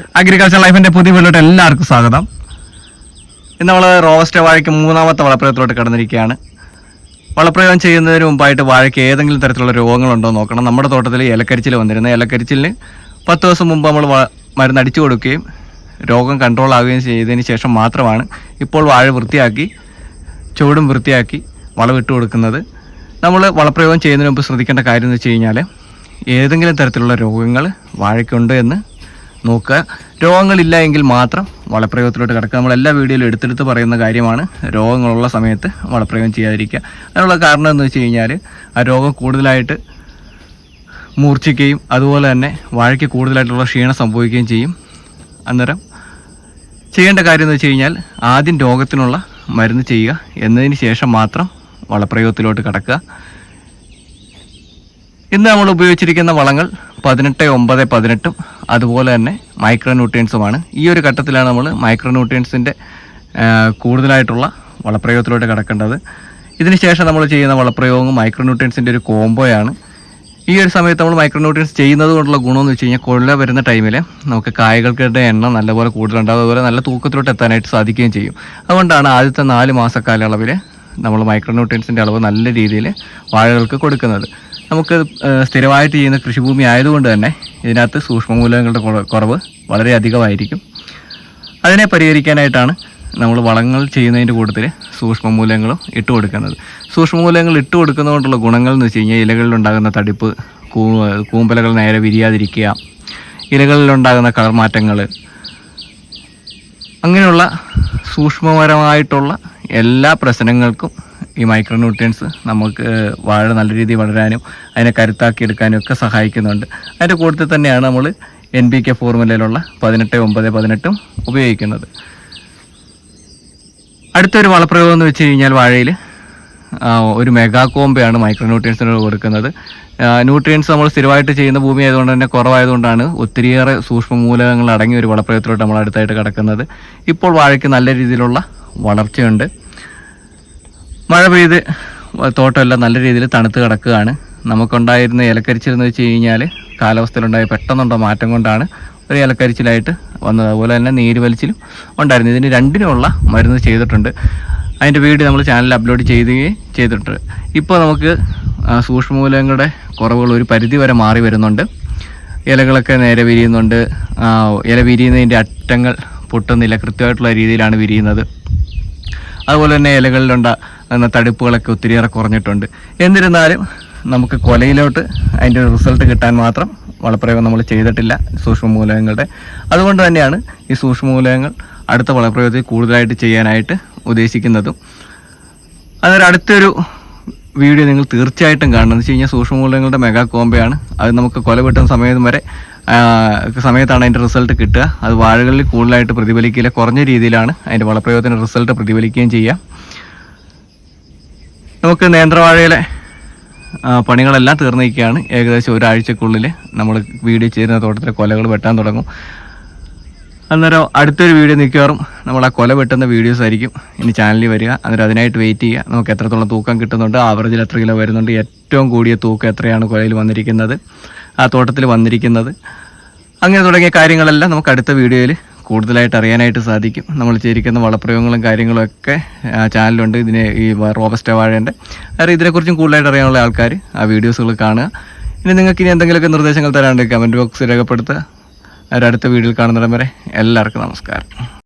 Agriculture ലൈഫിന്റെ പുതിയ വീട്ടിലോട്ട് എല്ലാവർക്കും സ്വാഗതം. ഇന്ന് നമ്മൾ റോസ്റ്റ് വാഴയ്ക്ക് മൂന്നാമത്തെ വളപ്രയോഗത്തിലോട്ട് കടന്നിരിക്കുകയാണ്. വളപ്രയോഗം ചെയ്യുന്നതിന് മുമ്പായിട്ട് വാഴയ്ക്ക് ഏതെങ്കിലും തരത്തിലുള്ള രോഗങ്ങളുണ്ടോ നോക്കണം. നമ്മുടെ തോട്ടത്തിൽ ഇലക്കരിച്ചിൽ വന്നിരുന്നു. ഇലക്കരിച്ചിലിന് പത്ത് ദിവസം മുമ്പ് നമ്മൾ മരുന്ന് അടിച്ചു കൊടുക്കുകയും രോഗം കൺട്രോൾ ആവുകയും ചെയ്തതിന് ശേഷം മാത്രമാണ് ഇപ്പോൾ വാഴ വൃത്തിയാക്കി ചുവടും വൃത്തിയാക്കി വളമിട്ട് കൊടുക്കുന്നത്. നമ്മൾ വളപ്രയോഗം ചെയ്യുന്നതിന് മുമ്പ് ശ്രദ്ധിക്കേണ്ട കാര്യം എന്ന് വെച്ച് കഴിഞ്ഞാൽ ഏതെങ്കിലും തരത്തിലുള്ള രോഗങ്ങൾ വാഴയ്ക്കുണ്ട് എന്ന് നോക്കുക. രോഗങ്ങളില്ല എങ്കിൽ മാത്രം വളപ്രയോഗത്തിലോട്ട് കിടക്കുക. നമ്മൾ എല്ലാ വീഡിയോയിലും എടുത്തെടുത്ത് പറയുന്ന കാര്യമാണ്. രോഗങ്ങളുള്ള സമയത്ത് വളപ്രയോഗം ചെയ്യാതിരിക്കുക. അതിനുള്ള കാരണം എന്ന് വെച്ച് കഴിഞ്ഞാൽ ആ രോഗം കൂടുതലായിട്ട് മൂർച്ഛിക്കുകയും അതുപോലെ തന്നെ വാഴയ്ക്ക് കൂടുതലായിട്ടുള്ള ക്ഷീണം സംഭവിക്കുകയും ചെയ്യും. അന്നേരം ചെയ്യേണ്ട കാര്യം എന്ന് വെച്ച് കഴിഞ്ഞാൽ ആദ്യം രോഗത്തിനുള്ള മരുന്ന് ചെയ്യുക. എന്നതിന് ശേഷം മാത്രം വളപ്രയോഗത്തിലോട്ട് കടക്കുക. ഇന്ന് നമ്മൾ ഉപയോഗിച്ചിരിക്കുന്ന വളങ്ങൾ പതിനെട്ട് ഒമ്പത് പതിനെട്ടും അതുപോലെ തന്നെ മൈക്രോ ന്യൂട്രിയൻസുമാണ് ഈ ഒരു ഘട്ടത്തിലാണ് നമ്മൾ മൈക്രോ ന്യൂട്രിയൻസിന്റെ കൂടുതലായിട്ടുള്ള വളപ്രയോഗത്തിലോട്ട് കിടക്കേണ്ടത്. ഇതിനുശേഷം നമ്മൾ ചെയ്യുന്ന വളപ്രയോഗം മൈക്രോ ന്യൂട്രിയൻസിന്റെ ഒരു കോംബോയാണ് ഈ ഒരു സമയത്ത് നമ്മൾ മൈക്രോ ന്യൂട്രിയൻസ് ചെയ്യുന്നത് കൊണ്ടുള്ള ഗുണമെന്ന് വെച്ച് കഴിഞ്ഞാൽ കൊള്ള വരുന്ന ടൈമിൽ നമുക്ക് കായകൾക്കിടെ എണ്ണം നല്ലപോലെ കൂടുതലുണ്ടാകും അതുപോലെ നല്ല തൂക്കത്തിലോട്ട് എത്താനായിട്ട് സാധിക്കുകയും ചെയ്യും. അതുകൊണ്ടാണ് ആദ്യത്തെ നാല് മാസ കാലയളവിൽ നമ്മൾ മൈക്രോ ന്യൂട്രിയൻസിന്റെ അളവ് നല്ല രീതിയിൽ വാഴകൾക്ക് കൊടുക്കുന്നത്. നമുക്ക് സ്ഥിരമായിട്ട് ചെയ്യുന്ന കൃഷിഭൂമി ആയതുകൊണ്ട് തന്നെ ഇതിനകത്ത് സൂക്ഷ്മമൂലങ്ങളുടെ കുറ- കുറവ് വളരെ അധികമായിരിക്കും. അതിനെ പരിഹരിക്കാനായിട്ടാണ് നമ്മൾ വളങ്ങൾ ചെയ്യുന്നതിന്റെ കൂട്ടത്തിൽ സൂക്ഷ്മമൂലങ്ങളും ഇട്ട് കൊടുക്കുന്നത്. സൂക്ഷ്മമൂലങ്ങൾ ഇട്ട് കൊടുക്കുന്നതുകൊണ്ടുള്ള ഗുണങ്ങൾ എന്ന് വെച്ച് കഴിഞ്ഞാൽ ഇലകളിലുണ്ടാകുന്ന തടിപ്പ് കൂമ്പലകൾ നേരെ വിരിയാതിരിക്കുക ഇലകളിലുണ്ടാകുന്ന കളർ മാറ്റങ്ങൾ അങ്ങനെയുള്ള സൂക്ഷ്മപരമായിട്ടുള്ള എല്ലാ പ്രശ്നങ്ങൾക്കും ഈ മൈക്രോ ന്യൂട്രിയൻസ് നമുക്ക് വാഴ നല്ല രീതിയിൽ വളരാനും അതിനെ കരുത്താക്കി എടുക്കാനും ഒക്കെ സഹായിക്കുന്നുണ്ട്. അതിന്റെ കൂട്ടത്തിൽ തന്നെയാണ് നമ്മൾ എൻ ബി കെ ഫോർമുലയിലുള്ള പതിനെട്ട് ഒമ്പത് പതിനെട്ടും ഉപയോഗിക്കുന്നത്. അടുത്തൊരു വളപ്രയോഗം എന്ന് വെച്ച് കഴിഞ്ഞാൽ വാഴയിൽ ഒരു മെഗാ കോമ്പയാണ് മൈക്രോ ന്യൂട്രിയൻസിന് കൊടുക്കുന്നത്. ന്യൂട്രിയൻസ് നമ്മൾ സ്ഥിരമായിട്ട് ചെയ്യുന്ന ഭൂമി ആയതുകൊണ്ട് തന്നെ കുറവായതുകൊണ്ടാണ് ഒത്തിരിയേറെ സൂക്ഷ്മ മൂലകങ്ങൾ അടങ്ങിയ ഒരു വളപ്രയോഗത്തിലോട്ട് നമ്മൾ അടുത്തായിട്ട് കിടക്കുന്നത്. ഇപ്പോൾ വാഴയ്ക്ക് നല്ല രീതിയിലുള്ള വളർച്ചയുണ്ട്. മഴ പെയ്ത് തോട്ടമെല്ലാം നല്ല രീതിയിൽ തണുത്ത് കിടക്കുകയാണ്. നമുക്കുണ്ടായിരുന്ന ഇലക്കരിച്ചിലെന്ന് വെച്ച് കഴിഞ്ഞാൽ കാലാവസ്ഥയിലുണ്ടായ പെട്ടെന്നുണ്ടോ മാറ്റം കൊണ്ടാണ് ഒരു ഇലക്കരിച്ചിലായിട്ട് വന്നത്. അതുപോലെ തന്നെ നീര് വലിച്ചിലും ഉണ്ടായിരുന്നു. ഇതിന് രണ്ടിനുമുള്ള മരുന്ന് ചെയ്തിട്ടുണ്ട്. അതിന്റെ വീഡിയോ നമ്മൾ ചാനലിൽ അപ്ലോഡ് ചെയ്യുകയും ചെയ്തിട്ടുണ്ട്. ഇപ്പോൾ നമുക്ക് സൂക്ഷ്മമൂലങ്ങളുടെ കുറവുകൾ ഒരു പരിധി വരെ മാറി വരുന്നുണ്ട്. ഇലകളൊക്കെ നേരെ വിരിയുന്നുണ്ട്. ഇല വിരിയുന്നതിന്റെ അറ്റങ്ങൾ പൊട്ടുന്നില്ല. കൃത്യമായിട്ടുള്ള രീതിയിലാണ് വിരിയുന്നത്. അതുപോലെ തന്നെ ഇലകളിലുണ്ട തടിപ്പുകളൊക്കെ ഒത്തിരിയേറെ കുറഞ്ഞിട്ടുണ്ട്. എന്നിരുന്നാലും നമുക്ക് കൊലയിലോട്ട് അതിന്റെ റിസൾട്ട് കിട്ടാൻ മാത്രം വളപ്രയോഗം നമ്മൾ ചെയ്തിട്ടില്ല സൂക്ഷ്മമൂലകങ്ങളുടെ അതുകൊണ്ട് തന്നെയാണ് ഈ സൂക്ഷ്മമൂലകങ്ങൾ അടുത്ത വളപ്രയോഗത്തിൽ കൂടുതലായിട്ട് ചെയ്യാനായിട്ട് ഉദ്ദേശിക്കുന്നതും. അതൊരു അടുത്തൊരു വീഡിയോ നിങ്ങൾ തീർച്ചയായിട്ടും കാണണം. എന്ന് വെച്ച് കഴിഞ്ഞാൽ സൂക്ഷ്മമൂലകങ്ങളുടെ മെഗാ കോമ്പയാണ്. അത് നമുക്ക് കൊല കിട്ടുന്ന സമയം വരെ സമയത്താണ് അതിന്റെ റിസൾട്ട് കിട്ടുക. അത് വാഴകളിൽ കൂടുതലായിട്ട് പ്രതിഫലിക്കില്ല. കുറഞ്ഞ രീതിയിലാണ് അതിന്റെ വളപ്രയോഗത്തിന്റെ റിസൾട്ട് പ്രതിഫലിക്കുകയും ചെയ്യാം നമുക്ക് നേന്ത്രവാഴയിലെ പണികളെല്ലാം തീർന്നിരിക്കുകയാണ്. ഏകദേശം ഒരാഴ്ചക്കുള്ളിൽ നമ്മൾ വീഡിയോ ചെയ്യുന്ന തോട്ടത്തിലെ കൊലകൾ വെട്ടാൻ തുടങ്ങും. അന്നേരം അടുത്തൊരു വീഡിയോ മിക്കവാറും നമ്മൾ ആ കൊല വെട്ടുന്ന വീഡിയോസ് ആയിരിക്കും ഇനി ചാനലിൽ വരിക. അന്നേരം അതിനായിട്ട് വെയിറ്റ് ചെയ്യുക. നമുക്ക് എത്രത്തോളം തൂക്കം കിട്ടുന്നുണ്ട് ആവറേജിൽ എത്ര കിലോ വരുന്നുണ്ട് ഏറ്റവും കൂടിയ തൂക്കം എത്രയാണ് കൊലയിൽ വന്നിരിക്കുന്നത്. ആ തോട്ടത്തിൽ വന്നിരിക്കുന്നത്. അങ്ങനെ തുടങ്ങിയ കാര്യങ്ങളെല്ലാം നമുക്ക് അടുത്ത വീഡിയോയിൽ കൂടുതലായിട്ട് അറിയാനായിട്ട് സാധിക്കും. നമ്മൾ ചെയ്തിരിക്കുന്ന വളപ്രയോഗങ്ങളും കാര്യങ്ങളും ഒക്കെ ആ, ചാനലുണ്ട് ഇതിനെ ഈ റോബസ്റ്റ വാഴേന്റെ. അതായത് ഇതിനെക്കുറിച്ചും കൂടുതലായിട്ട് അറിയാനുള്ള ആൾക്കാർ ആ വീഡിയോസുകൾ കാണുക. ഇനി നിങ്ങൾക്ക് ഇനി എന്തെങ്കിലുമൊക്കെ നിർദ്ദേശങ്ങൾ തരാണ്ട് കമന്റ് ബോക്സ് രേഖപ്പെടുത്തുക. അടുത്ത വീഡിയോയിൽ കാണുന്നിടം വരെ എല്ലാവർക്കും നമസ്കാരം.